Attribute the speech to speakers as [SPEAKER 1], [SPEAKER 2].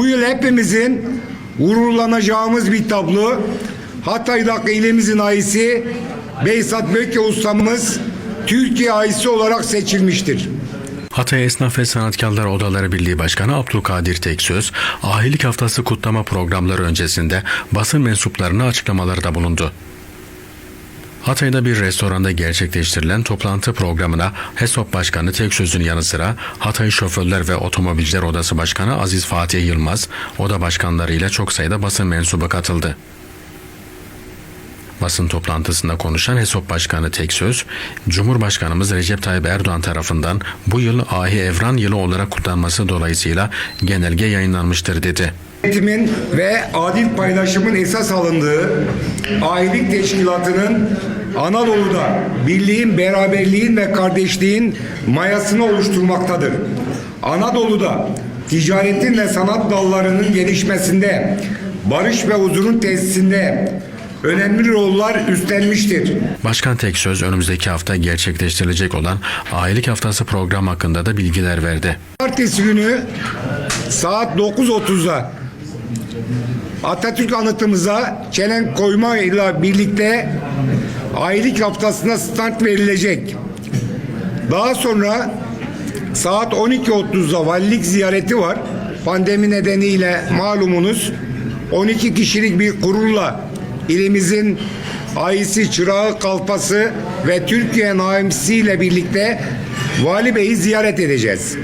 [SPEAKER 1] Bu yıl hepimizin gururlanacağımız bir tablo. Hatay'daki ilimizin ayısı Beysat Böke ustamız Türkiye ayısı olarak seçilmiştir.
[SPEAKER 2] Hatay Esnaf ve Sanatkarlar Odaları Birliği Başkanı Abdülkadir Teksöz, ahilik haftası kutlama programları öncesinde basın mensuplarına açıklamalarda bulundu. Hatay'da bir restoranda gerçekleştirilen toplantı programına HESOP Başkanı Teksöz'ün yanı sıra Hatay Şoförler ve Otomobilciler Odası Başkanı Aziz Fatih Yılmaz, oda başkanlarıyla çok sayıda basın mensubu katıldı. Basın toplantısında konuşan HESOP Başkanı Teksöz, Cumhurbaşkanımız Recep Tayyip Erdoğan tarafından bu yıl Ahi Evran yılı olarak kutlanması dolayısıyla genelge yayınlanmıştır dedi.
[SPEAKER 1] Yönetimin ve adil paylaşımın esas alındığı ailelik teşkilatının Anadolu'da birliğin, beraberliğin ve kardeşliğin mayasını oluşturmaktadır. Anadolu'da ticaretin ve sanat dallarının gelişmesinde, barış ve huzurun tesisinde önemli roller üstlenmiştir.
[SPEAKER 2] Başkan Teksöz önümüzdeki hafta gerçekleştirilecek olan Ahilik Haftası program hakkında da bilgiler verdi.
[SPEAKER 1] Cumartesi günü saat 9.30'da Atatürk anıtımıza çelenk koyma ile birlikte aylık haftasına start verilecek. Daha sonra saat 12.30'da valilik ziyareti var. Pandemi nedeniyle malumunuz 12 kişilik bir kurulla ilimizin ayısı, çırağı, kalpası ve Türkiye naimsiyle birlikte Vali Bey'i ziyaret edeceğiz.